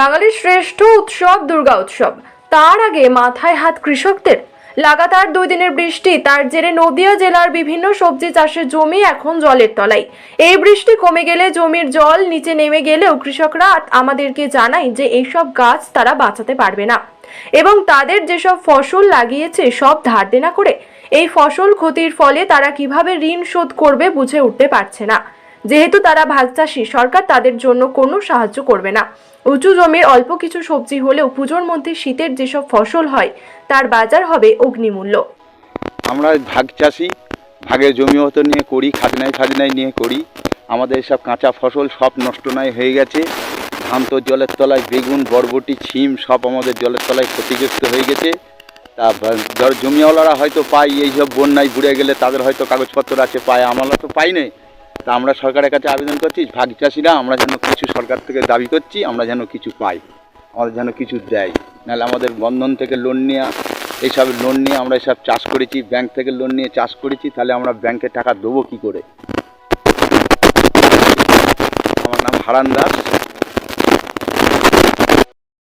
বাঙালির শ্রেষ্ঠ উৎসব, দুর্গা উৎসব। তার আগে মাথায় হাত কৃষকদের। লাগাতার দুই দিনের বৃষ্টি, তার জেরে নদিয়া জেলার বিভিন্ন সবজি চাষের জমি এখন জলের তলায়। এই বৃষ্টি কমে গেলে জমির জল নিচে নেমে গেলেও কৃষকরা আমাদেরকে জানায় যে এইসব গাছ তারা বাঁচাতে পারবে না। এবং তাদের যেসব ফসল লাগিয়েছে, সব ধার দেনা করে। এই ফসল ক্ষতির ফলে তারা কীভাবে ঋণ শোধ করবে বুঝে উঠতে পারছে না। যেহেতু তারা ভাগচাষী সরকার তাদের জন্য কোনো সাহায্য করবে না। উঁচু জমির অল্প কিছু সবজি হলেও পুজোর মধ্যে শীতের যেসব ফসল হয়, তার বাজার হবে অগ্নিমূল্য। আমরা ভাগ চাষি, ভাগের জমি মতো নিয়ে করি, খাজনায় খাজনায় নিয়ে করি। আমাদের সব কাঁচা ফসল সব নষ্ট নয়, হয়ে গেছে। ধান তো জলের তলায় বেগুন, বরবটি, ছিম সব আমাদের জলের তলায় ক্ষতিগ্রস্ত হয়ে গেছে। তা যার জমিওয়ালারা হয়তো পাই এই সব বন্যায় ঘুরে গেলে তাদের হয়তো কাগজপত্র আছে, পায় আমরা তো পাই নাই। তা আমরা সরকারের কাছে আবেদন করছি, ভাগ চাষিরা, আমরা যেন কিছু সরকার থেকে দাবি করছি, আমরা যেন কিছু পাই আমাদের যেন কিছু দেয়। নাহলে আমাদের বন্ধন থেকে লোন নেওয়া এইসব লোন নিয়ে আমরা এসব চাষ করেছি ব্যাংক থেকে লোন নিয়ে চাষ করেছি, তাহলে আমরা ব্যাংকে টাকা দেবো কি করে? আমার নাম হারান দাস।